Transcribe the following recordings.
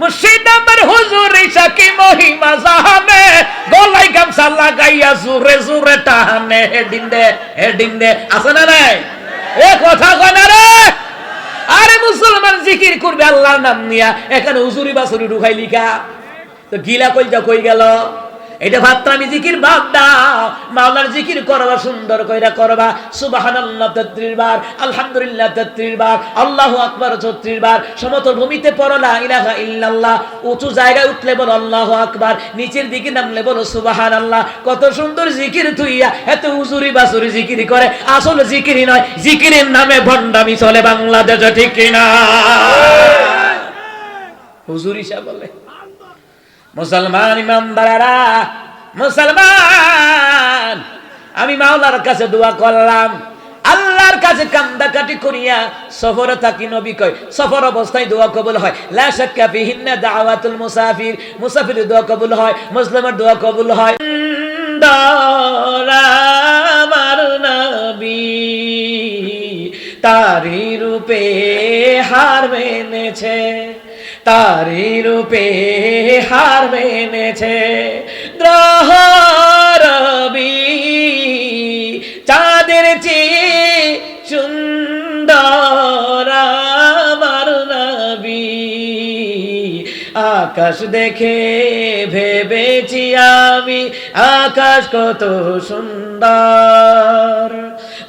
মুর্শিদ আমার হুজুর ঈশা কি মহিমা জাহানে? গলায় গামছা লাগাইয়া জুরে জুরে টাহানে। হে দিন দে হে দিন দে আছে না নাই? এ কথা কয় না রে? আরে মুসলমান জিকির করবে আল্লাহর নাম নিয়া। এখানে হুজুরি বাসুরি ঢুকাই লিখা তো গিলা কইটা কই গেল? এটা ভাত্রামি জিকির বাদ দাও মাওলার জিকির করবা, সুন্দর কইরা করবা। সুবহানাল্লাহ 33 বার, আলহামদুলিল্লাহ 33 বার, আল্লাহু আকবার 34 বার, সমতল ভূমিতে পড়ো, লা ইলাহা ইল্লাল্লাহ। উঁচু জায়গায় উঠলে বলো আল্লাহু আকবার, নিচের দিকে নামলে বলো সুবহানাল্লাহ। কত সুন্দর জিকির তুইয়া, এত হুজুরি বাসুরি জিকির করে। আসল জিকিরই নয়, জিকিরের নামে ভণ্ডামি চলে বাংলাদেশে, ঠিক কিনা হুজুরি সাহেব বলে। মুসলমান ইমানদারেরা মুসলমান, আমি মাওলার কাছে দোয়া করলাম। আল্লাহর কাছে কান্দাকাটি করিয়া সফরে থাকি নবী কয়, সফর অবস্থায় দোয়া কবুল হয়। লা শাক্কা দাওয়াতুল মুসাফির মুসাফির দোয়া কবুল হয়, মুসলিমের দোয়া কবুল হয়। আমার নবী, তারি রূপে হার মেনেছে। তারি রূপে হার মেনেছে। গ্রহ রবি, চাঁদের চেয়ে সুন্দর আমার নবী। আকাশ দেখে ভেবেছি আমি, আকাশ কত সুন্দর।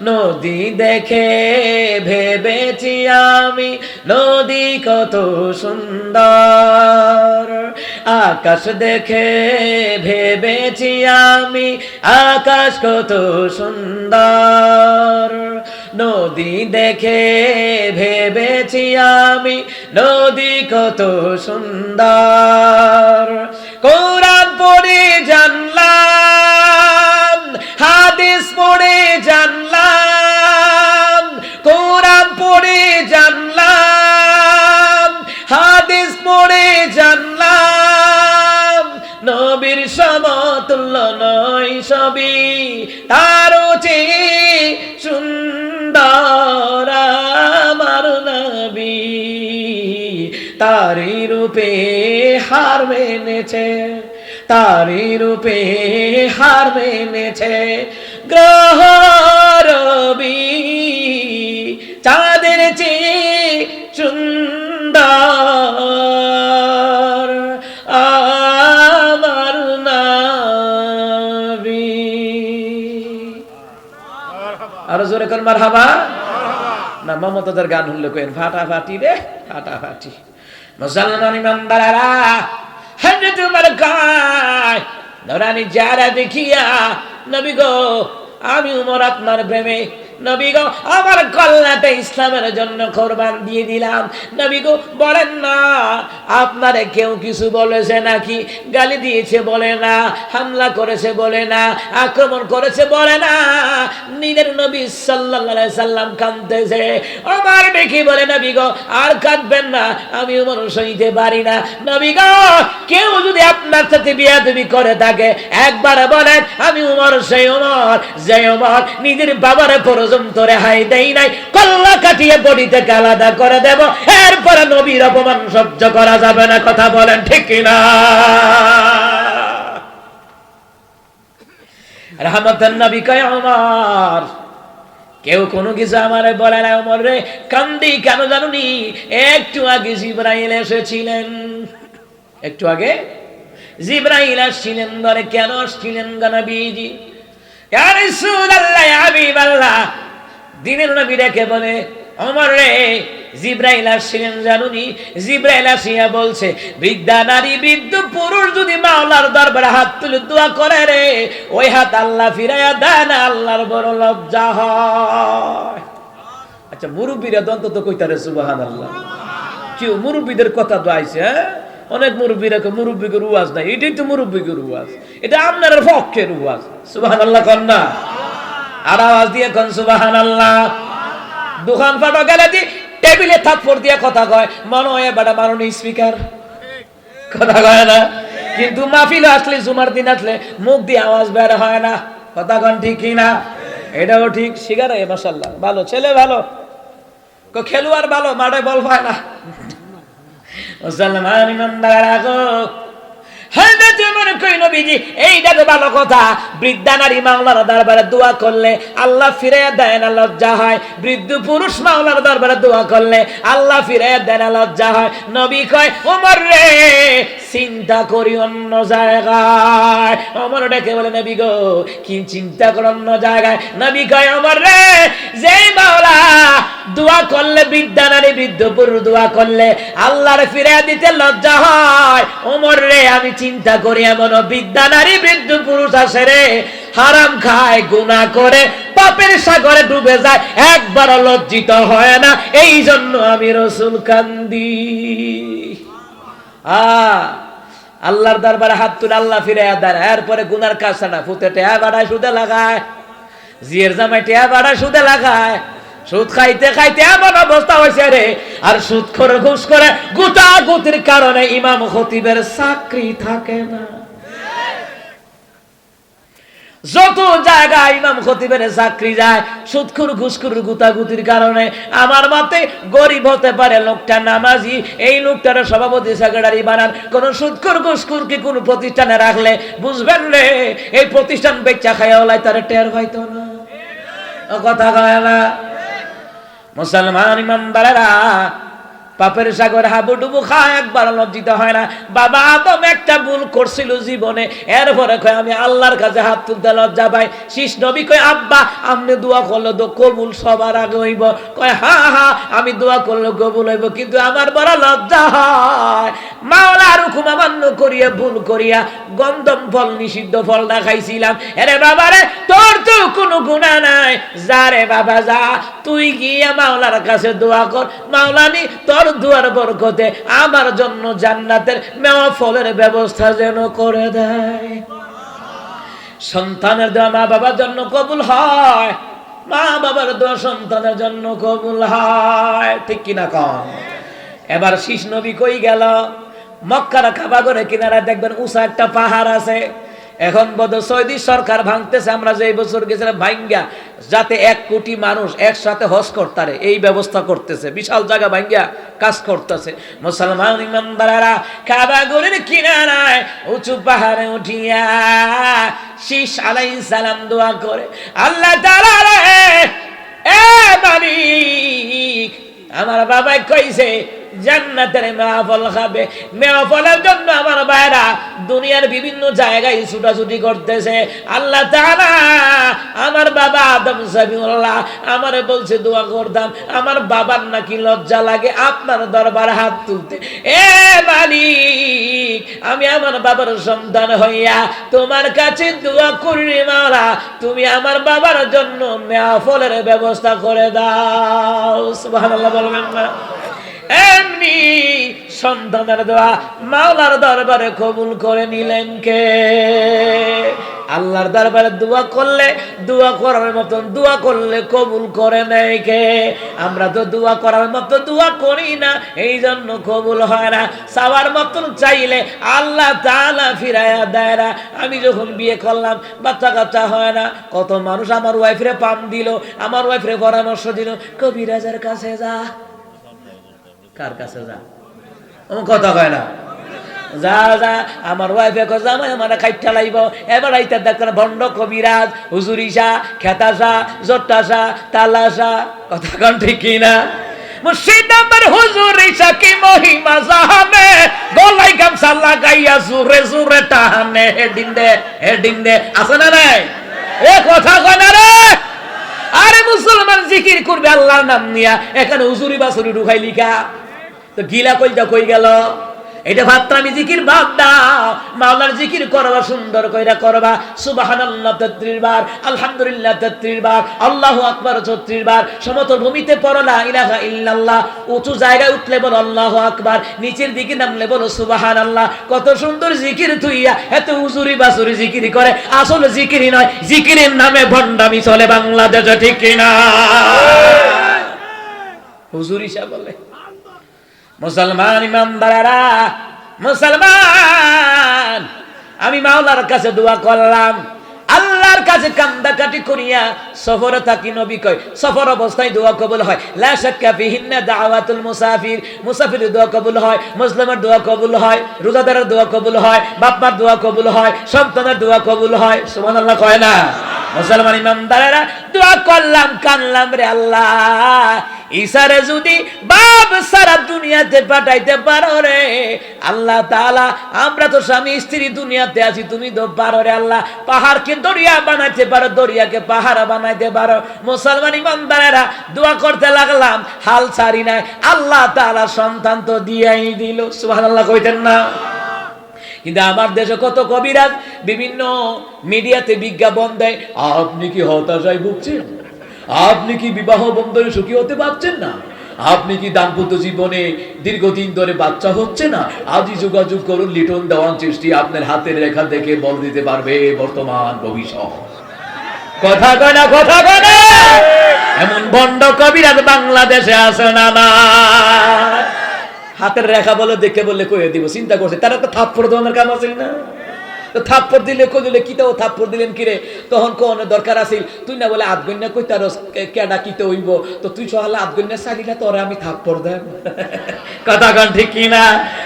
নদী দেখে ভেবেছি আমি, নদী কত সুন্দর। আকাশ দেখে ভেবেছি আমি, আকাশ কত সুন্দর। নদী দেখে ভেবেছি আমি, নদী কত সুন্দর। কোরআন পড়ে জানলাম তারি রূপে হার মেনেছে তারি রূপে হার মেনেছে। গ্রহ রবি, চাঁদের চেয়ে সুন্দর আমার নবী। আরও জোরে কর মার হাবা না মমতাদের গান হলে কেন ফাটা ফাটি রে ফাটা ফাটি মুসলমান ইমানদারারা হজরত উমর কয় নরানি যারা দেখিয়া নবী গো আমি উমর আপনার প্রেমে নবী গো, আমার কল্যাণটা ইসলামের জন্য কোরবান দিয়ে দিলাম। নবী গো, বলেন না, আপনারে কেউ কিছু বলেছে নাকি? গালি দিয়েছে বলে না, হামলা করেছে বলে না, আক্রমণ করেছে বলে না। নিজের নবী আলাইহি সাল্লাম আমার দেখি বলে, নবী গো, আর কাঁদবেন না, আমি উমর সইতে পারি না। নবী গো, কেউ যদি আপনার সাথে বিয়াদবি করে থাকে, একবার বলেন, আমি উমর, সেই যে উমর, নিজের বাবার পর্যন্ত রেহাই দেই নাই, কল্লা কাটিয়ে বডিতে আলাদা করে দেব। এরপরে নবীর অপমান সহ্য করা যাবে না, কথা বলেন ঠিক কিনা? রহমতের নবী কয় আমার কেউ কোনো কিছু আমারে বলে না রে, কান্দি কেন জানুনি? একটু আগে জিব্রাইল এসেছিলেন। একটু আগে জিব্রাইল আসছিলেন ধরে কেন আসছিলেন ইয়া হাবিবাল্লাহ দিনের নবী ডেকে বলে অমর রে, জিব্রাইল আসছিলেন জানুনি, জিব্রাইল আসিয়া বলছে, বৃদ্ধা, নারী, বৃদ্ধ, পুরুষ যদি মাওলার দরবারে হাত তুলে দোয়া করে রে, ওই হাত আল্লাহ ফিরাইয়া দেয় না, আল্লাহর বড় লজ্জা হয়। আচ্ছা মুরব্বীরা তো অন্তত কইতারে সুবাহান আল্লাহ কেউ মুরব্বীদের কথা তো আইছে হ্যাঁ? অনেক মুরব্বীরা মুরব্বীকে রুয়াজ নাই। এটাই তো মুরব্বীকে রুয়াজ এটা আপনার পক্ষে রুয়াজ সুবাহান আল্লাহ কন্যা আর আওয়াজ দিয়ে কন সুবাহান আল্লাহ দোকান ফাটো গেলে দি, টেবিলে থাপ্পড় দিয়ে কথা কয়, মনে হয় বেটা মারণী স্পিকার। কথা কয় না। কিন্তু মাহফিল আসলে, জুমার দিন আসলে, মুখ দিয়ে আওয়াজ বের হয় না। কথা কন ঠিক কি না? এটাও ঠিক। শিকার মাসাল্লাহ ভালো, ছেলে ভালো। খেলোয়াড় ভালো, মাঠে বল পায় না। মুসলমান ইমানদার গো হযরত ওমর এই দেখো ভালো কথা। বৃদ্ধা নারী মাওলার দরবারে দোয়া করলে আল্লাহ ফিরে দেয় না, লজ্জা হয়। বৃদ্ধ পুরুষ মাওলার দরবারে দোয়া করলে আল্লাহ ফিরে দেয় না, লজ্জা হয়। নবী কয়, ওমর রে, চিন্তা করি অন্য জায়গায়। অমর ডেকে বলে, নবী গো, কি চিন্তা কর অন্য জায়গায়? নবী কয় অমর রে, যেই মাওলা দোয়া করলে, বৃদ্ধা নারী, বৃদ্ধ পুরুষ দোয়া করলে আল্লাহর ফিরে দিতে লজ্জা হয়। ওমর রে, আমি চিন্তা করি এমন বৃদ্ধা নারী, বৃদ্ধ পুরুষ আসে রে, হারাম খায়, গুনাহ করে, পাপের সাগরে ডুবে যায় একবার লজ্জিত হয় না। এই জন্য আমি রসুল কান্দি। আল্লাহর দরবারে হাত তুলে আল্লাহ ফিরে দেন। এরপরে গুনার কাজ না ফুতে টেয়া বাড়ায়, সুদে লাগায়। জিয়ের জামাই টেয়া বাড়ায়, সুদে লাগায়। সুদ খাইতে খাইতে এমন অবস্থা হয়েছে রে। আর সুদ করে ঘুষ করে গুতা গুতির কারণে ইমাম খতিবের চাকরি থাকে না। যত জায়গায় ইমাম খতিবের চাকরি যায় সুদখুর ঘুষখুর গুতাগুতির কারণে আমার মতে গরিব হতে পারে লোকটা নামাজি, এই লোকটার সভাপতি, সেক্রেটারি বানান। কোন সুদখুর ঘুষখুর কি কোন প্রতিষ্ঠানে রাখলে? বুঝবেন রে, এই প্রতিষ্ঠান বেচা খায় ওলাই তার টের হয়তো না। কথা কয় না। মুসলমান ইমানদারেরা পাপের সাগর হাবুডুবু খায় একবার লজ্জিত হয় না। বাবা আদম একটা ভুল করছিল জীবনে। এরপরে কয়, আমি আল্লাহর কাছে হাত তুলতে লজ্জা পাই। শীষ নবী কয়, আব্বা আপনি দোয়া করলে তো কবুল সবার আগে হইব। কয়, হা হা, আমি দোয়া করলে কবুল হইব, কিন্তু আমার বড় লজ্জা হয়। মাওলার হুকুম অমান্য করিয়া, ভুল করিয়া গন্ধম ফল, নিষিদ্ধ ফল দেখাইছিলাম। এরে বাবা রে তোর তো কোনো গুণা নাই। যা রে বাবা, যা। তুই গিয়া মাওলার কাছে দোয়া কর। মাওলানি তোর দুয়ার বরকতে আমার জন্য জান্নাতের মেওয়া ফলের ব্যবস্থা যেন করে দেয়। সন্তানের দোয়া মা বাবার জন্য কবুল হয়, মা বাবার দোয়া সন্তানের জন্য কবুল হয়। ঠিক কিনা কম এবার শীষ নবী কই গেল? মক্কার কাবাগরে কিনারা দেখবেন উষা একটা পাহাড় আছে। এখন বোধ সৌদি সরকার ভাঙতেছে, আমরা যে বছর গেছিলাম ভাঙ্গা যাতে এক কোটি মানুষ একসাথে হজ করতারে, এই ব্যবস্থা করতেছে। বিশাল জায়গা ভাঙ্গা কাজ করতেছে। মুসলমান ইমানদারেরা কাবাগরের কিনারায় উঁচু পাহাড়ে উঠিয়া শীষ আলাই সালাম দোয়া করে। আল্লাহ তাআলা রে এ মালিক, আমার বাবাই কইছে জান্নাতের মেয়াফল খাবে। মেয়াফলের জন্য আমার ভাইরা দুনিয়ার বিভিন্ন জায়গায় ছুটাছুটি করতেছে। আল্লাহ তাআলা আমার বাবা আদম সাবিউল্লাহ আমারে বলছে, দোয়া করতাম, আমার বাবার নাকি লজ্জা লাগে আপনার দরবার হাত তুলতে। এ মালিক, আমি আমার বাবার সন্তান হইয়া তোমার কাছে দোয়া করি মাওলা, তুমি আমার বাবার জন্য মেয়াফলের ব্যবস্থা করে দাও। সুবহানাল্লাহ বলবেন না। এমনি সন্তানের দোয়া মাওলার দরবারে কবুল করে নিলেন কে? আল্লাহর দরবারে দোয়া করলে, দোয়া করার মতন দোয়া করলে কবুল করে নেয় কে? আমরা তো দোয়া করার মতো দোয়া করি না এই জন্য কবুল হয় না। চাওয়ার মতন চাইলে আল্লাহ তাআলা ফিরায়া দেয় না। আমি যখন বিয়ে করলাম, বাচ্চা কাচ্চা হয় না। কত মানুষ আমার ওয়াইফরে পাম দিল, আমার ওয়াইফরে পরামর্শ দিল, কবিরাজের কাছে যা। কার কাছে যা? কথা কয় না। যা যা, আমার ওয়াইফে জামাই আমার খাইটা লাইব এবার আইতে দেখতেন ভণ্ড কবিরাজ কন ঠিক না? হুজুর দে হেডিং দে আছে না নাই? এ কথা কয় না রে। আরে মুসলমান জিকির করবে আল্লাহর নাম নিয়া। এখানে হুজুরি বাসুরি ঢুকাই লিখা তো গিলা কইটা কই গেল? এটা ভাবতাম জিকির বাদ দাও। মাওলার জিকির করবা, সুন্দর কইরা করবা। সুবহানাল্লাহ 33 বার। আলহামদুলিল্লাহ 33 বার। আল্লাহু আকবার 34 বার। সমতল ভূমিতে পড়ো, লা ইলাহা ইল্লাল্লাহ। উঁচু জায়গায় উঠলে বলো, আল্লাহু আকবার। নিচের দিকে নামলে বলো, সুবহানাল্লাহ। কত সুন্দর জিকির তুইয়া এত হুজুরি বাসুরি জিকির করে। আসলে জিকিরই নয়, জিকিরের নামে ভণ্ডামি চলে বাংলাদেশে, ঠিক কিনা? হুজুরি সাহেব বলে। মুসলমান ইমানদারেরা, মুসলমান, আমি মাওলার কাছে দোয়া করলাম। আল্লাহ আল্লাহর কাছে কান্দাকাটি করিয়া সফরে থাকি নবী কয়, সফর অবস্থায় দোয়া কবুল হয়। লা শাক্কা ফিহিন্না দাওয়াতুল মুসাফির, মুসাফিরের দোয়া কবুল হয়, মুসলিমের দোয়া কবুল হয়, রোজাদারের দোয়া কবুল হয়, বাপমার দোয়া কবুল হয়, সন্তানের দোয়া কবুল হয়। সুবহানাল্লাহ কয় না? মুসলমান ইমামদারেরা দোয়া করলাম, কানলাম রে আল্লাহ। ইসারে যদি বাপ সারা দুনিয়াতে পাঠাইতে পারো রে, আল্লাহ তাআলা, আমরা তো স্বামী স্ত্রী দুনিয়াতে আছি, তুমি তো পারো রে আল্লাহ। পাহাড়কে দরিয়া বানাইতে পারো, দরিয়াকে পাহাড় বানাইতে পারো। মুসলমান ইমানদারেরা দোয়া করতে লাগলাম, হাল ছাড়ি নাই। আল্লাহ তাআলা সন্তান তো দিয়াই দিল। সুবহানাল্লাহ কইতেন না। কিন্তু আমার দেশে কত কবিরাজ? বিভিন্ন মিডিয়াতে বিজ্ঞাপন দেয়, আপনি কি হতাশায় ভুগছেন? আপনি কি বিবাহ বন্ধনে সুখী হতে পারছেন না? আপনি কি দাম্পত্য জীবনে দীর্ঘদিন ধরে বাচ্চা হচ্ছে না? আজই যোগাযোগ করুন, লিটন দেওয়ান সৃষ্টি আপনার হাতের রেখা দেখে বল দিতে পারবে বর্তমান ভবিষ্যৎ। কথা কয় না, কথা কয় না! এমন বন্ড কবিরাজ বাংলাদেশে আছে না না হাতের রেখা বলে, দেখে বললে কয়ে দিব, চিন্তা করছে। তারা তো থাপ্পড় দেওয়ার কাম আছে না? তো থাপ্পড় দিলে, কই দিলে কিতাও থাপ্পড় দিলেন কিরে? তখন কোন দরকার আছিল? তুই না বলে আধগন্যা কই তার কেডা কিতে হইব? তো তুই সহালে আধগন্যা সারিলা তোরে আমি থাপ্পড় দেব। কথা কন ঠিক কিনা?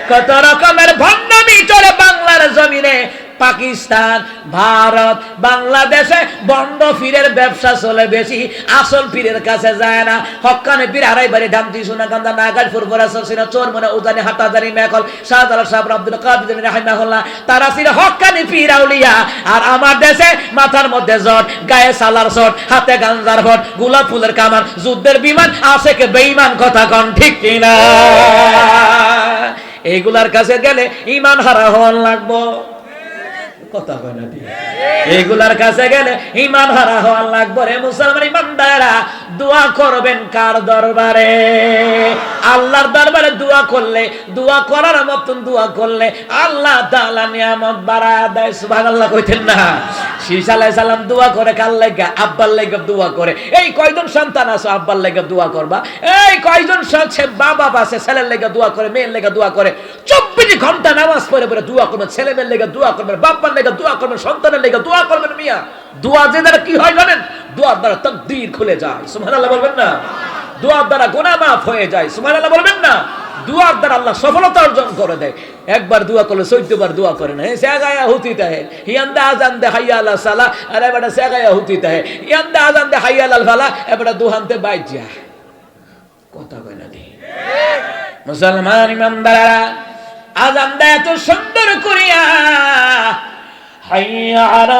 কত রকমের ভণ্ডামি চলে বাংলার জমিনে। পাকিস্তান, ভারত, বাংলাদেশে বন্ড ফিরের ব্যবসা চলে বেশি, আসল পীরের কাছে যায় না। হকানে পীর আড়াই বাড়ি ধামতি সোনা কান্দা নাগাল ফুরফুরা সরসিনা চোর মনে উজানি হাটাজানি মেকল, শাহজালাল সাহেব, আব্দুল কাদের রাহিমাহুল্লাহ, তারা ছিল হকানি পীর আউলিয়া। আর আমার দেশে মাথার মধ্যে জট, গায়ে সালার শট হাতে গাঞ্জার ভট, গোলাপ ফুলের কামান, যুদ্ধের বিমান আছে কে বেঈমান কথা কন, ঠিক কিনা? এইগুলার কাছে গেলে ইমান হারা হওয়ার লাগবো। কথা কয় না ঠিক? এগুলার কাছে গেলে ইমান হারা হওয়ার লাগবে মুসলমান ইমানদারা দোয়া করবেন কার দরবারে? আল্লাহর দরবারে দোয়া করলে, দোয়া করার মতন দোয়া করলে আল্লাহ তাআলা নিয়ামত বাড়া দেয়। সুবহানাল্লাহ কইতেন না। শীষ আলাইহিস সালাম দোয়া করে, কার লাগা আব্বার লাগা দোয়া করে। এই কয়জন সন্তান আছে? আব্বার লাগা দোয়া করবা। এই কয়জন আছে বাবা আছে, ছেলের লাগা দোয়া করে, মেয়ের লাগা দোয়া করে। চব্বিশ ঘণ্টা নামাজ পড়ে পড়ে দোয়া করবে ছেলে মেয়ের লেগে দোয়া করবেন বাপ্পার লেগে দোয়া করবেন সন্তানের লেগে দোয়া করবেন মিয়া। দোয়া যে দ্বারা কি হয় জানেন? দোয়ার দ্বারা তকদির খুলে যায়। সুবহানাল্লাহ বলবেন না? দোয়ার দ্বারা গুনাহ মাফ হয়ে যায়। সুবহানাল্লাহ বলবেন না? দুয়ার দ্বারা আল্লাহ সফলতা অর্জন করে দেয়। একবার দোয়া করলে চোদ্দবার দোয়া করে না সেগায়া হুতি তাহে। হিয়ান্দা আজান দে হাইয়া সালা, আর এবারে সেগায়া হুতি তাহে। হিয়ান্দা আজান দে হাইয়া আল ফালা এবারে দুহান্তে বাইজা কথা কয় না দি মুসলমান ইমানদারা আজান দেয় এত সুন্দর করিয়া, হাইয়া আলা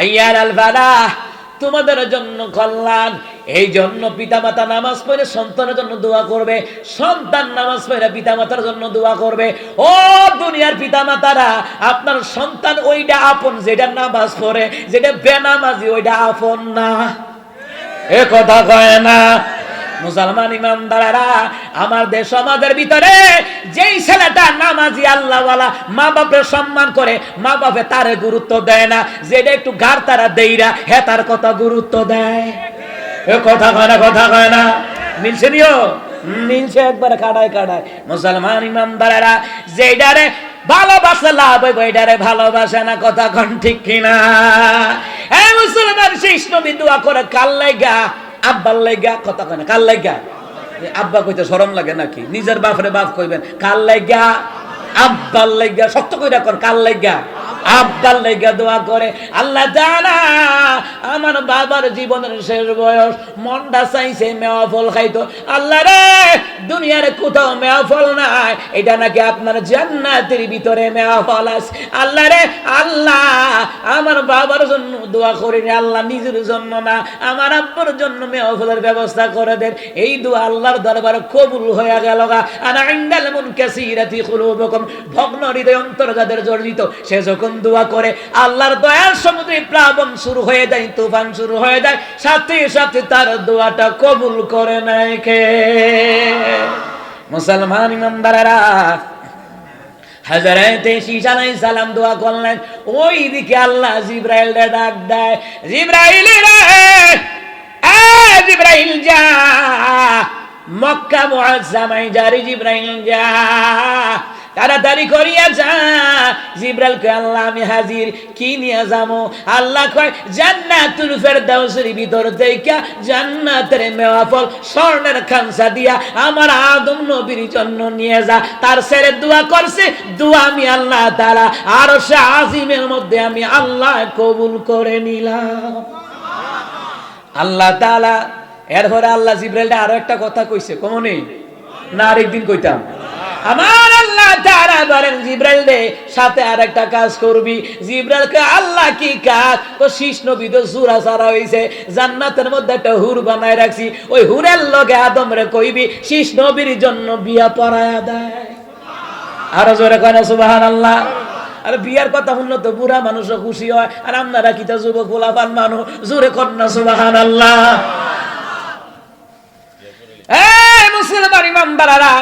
হাইয়ার আল ফালাহ তোমাদের জন্য কল্যাণ। এই জন্য পিতামাতা নামাজ পড়ে সন্তানের জন্য দোয়া করবে, সন্তান নামাজ পড়ে পিতামাতার জন্য দোয়া করবে। ও দুনিয়ার পিতামাতারা, আপনার সন্তান ওইটা আপন, যেটা নামাজ পড়ে, যেটা বেনামাজি ওইটা আপন না। এ কথা কয় না। মুসলমান ইমানদারেরা, আমার দেশ সমাজের ভিতরে যেই ছেলেটা নামাজি আল্লাহওয়ালা মা বাপের সম্মান করে মা বাপে তারে গুরুত্ব দেয় না যেটা একটু গার তারা দেইরা হে তার কথা গুরুত্ব দেয়। কথা কয় না, কথা কয় না। মিলছে নিও মিলছে একবার কাটায় কাটায় মুসলমান ইমানদারেরা যেইটারে ভালোবাসে, লাভ হইব, এটারে ভালোবাসে না, কথা কন ঠিক কিনা? এই মুসলমান শেষ নবী দোয়া করে কাল লাইগা আব্বার লাইগা কথা কয় না কাল লাইগা আব্বা কইতে সরম লাগে নাকি? নিজের বাপরে বাপ কইবেন, কার লাইগা আব্বার লাইগা শক্ত কইরা কর কার লাইগা আব্বার লেগে দোয়া করে, আল্লাহ জানা, আমার বাবার জীবনের শেষ বয়স, মনটা চাইছে মেওয়া ফল খাইতো। আল্লাহ রে, দুনিয়ার কোথাও মেওয়া ফল নাই, এটা নাকি আপনার জান্নাতের ভিতরে মেওয়া ফল আছে? আল্লাহ রে, আল্লাহ, আমার বাবার জন্য দোয়া করিনি, আল্লাহ নিজের জন্য না, আমার আব্বার জন্য মেওয়া ফলের ব্যবস্থা করে দেন। এই দোয়া আল্লাহর দরবারে কবুল হয়ে গেল গা। আর আইন্দাল মুন কাসিরাতি কুলুবুকুম ভগ্ন হৃদয় অন্তর যাদের জর্জিত। সে যখন দোয়া করে। আল্লাহর দয়ার সমুদ্রে প্লাবন শুরু হয়ে যায়, তুফান শুরু হয়ে যায়। সাথে সাথে তার দোয়াটা কবুল করে নেয় কে? মুসলমান ইমানদারেরা ওই দিকে আল্লাহ ডাক দেয় মক্কা মুআজ্জামায় জারি জিব্রাইল যা। তাড়াতাড়ি করিয়া যা। জিব্রাইল কয়, আল্লাহ, আমি হাজির। কি নিয়ে যাব আল্লাহ কয়, জান্নাতুল ফেরদাউসের ভিতর থেকে জান্নাতের মেওয়া ফল, স্বর্ণের খানসা দিয়া আমার আদম নবীর জন্য নিয়ে যা। তার ছেড়ে দোয়া করছে, দোয়া আমি আল্লাহ তাআলা, আর সে আজিমের মধ্যে আমি আল্লাহ কবুল করে নিলাম। আল্লাহ তাআলা, এরপরে আল্লাহ জিব্রাইলটা আরও একটা কথা কইছে। কমনে না, আরেকদিন কইতাম। আমার তাআলা বলেন জিব্রাইল রে, সাথে আর একটা কাজ করবি। জিব্রাইলকে আল্লাহ কি কাজ? তো সূরা জান্নাতের মধ্যে একটা হুর বানায় রাখছি। ওই হুরের লগে আদম রে কইবি জন্য বিয়া দেয়। আরও জোরে আর বিয়ার কথা শুনলে তো বুড়া মানুষও খুশি হয়। আর আপনারা কি তো যুবক গোলাপান মানুষ? জোরে কন্যা সুবাহান আল্লাহ এই মুসলমান ইমানদারারা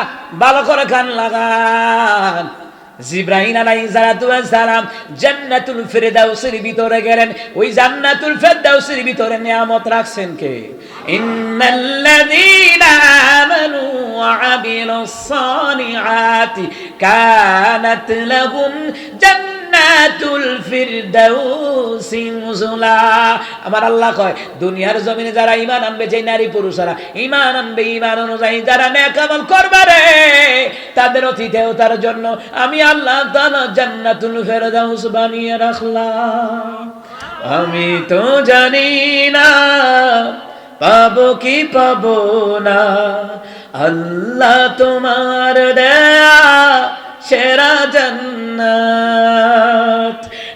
ভালো করে কান লাগান। জিব্রাহিম আলাইহিস সালাতু ওয়াস সালাম জান্নাতুল ফিরদাউসের ভিতরে গেলেন। ওই জান্নাতুল ফিরদাউসের ভিতরে নিয়ামত রাখছেন কে? ইন্নাল্লাযীনা জান্নাতুল ফিরদাউসি নুজুলা। আমার আল্লাহ কয়, দুনিয়ার জমিনে যারা ঈমান আনবে যে নারী পুরুষরা, ঈমান আনবে, ঈমান অনুযায়ী যারা নেক আমল করবে রে, তাদের অতিথেও তার জন্য আমি আল্লাহ তাআলা জান্নাতুল ফেরদাউস বানিয়ে রাখলাম। আমি তো জানি না, পাবো কি পাবো না, আল্লাহ তোমার দেয়া সেরা জান্নাত।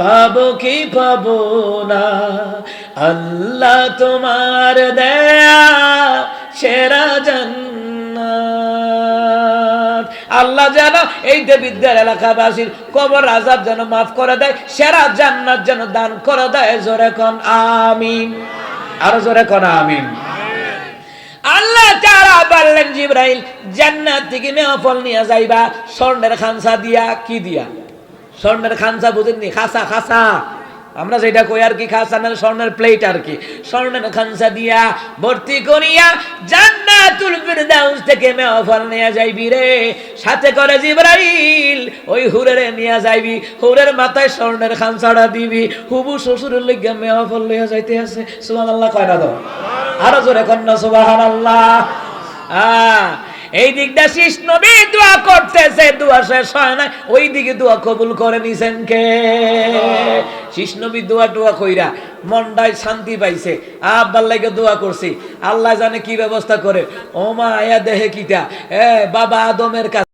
পাবো কি পাবো না? আল্লাহ তোমার দেয়া, সেরা জান্নাত। আল্লাহ যেন এই দেবিদ্যার এলাকাবাসীর কবর আজাব যেন মাফ করে দেয়, সেরা জান্নাত যেন দান করে দেয়, জোরে কন আমিন। আরও জোরে কন আমিন। আল্লাহ তারা বললেন, জিব্রাইল, জান্নাত থেকে মেয়া ফল নিয়ে যাইবা, স্বর্ণের খানসা দিয়া কি দিয়া? স্বর্ণের খানসা বুঝেননি, খাসা খাসা। আমরা যেটা কই আর কি খাসা না, স্বর্ণের প্লেট আর কি। স্বর্ণের খানসা দিয়া ভর্তি করিয়া জান্নাতুল ফিরদাউস থেকে ফল নিয়ে যাইবি রে। সাথে করে জিব্রাইল, ওই হুরেরে নিয়ে যাইবি। হুরের মাথায় স্বর্ণের খানসাটা দিবি। হুবু শ্বশুরের লিগে মেয়া ফল যাইতে আছে। সুবহানাল্লাহ, কয় না তো? আরও জোরে কন্যা সুবাহান আল্লাহ এই দিকটা শীষ নবী দোয়া করতেছে, দোয়া শেষ হয় না ওই দিকে দোয়া কবুল করে নিছেন কে? শীষ নবী, দোয়া টোয়া কইরা মনটায় শান্তি পাইছে। আব্বার দোয়া করছি। আল্লাহ জানে কি ব্যবস্থা করে। ও মা, আয়া দেহে কিটা। এ, বাবা আদমের কাছে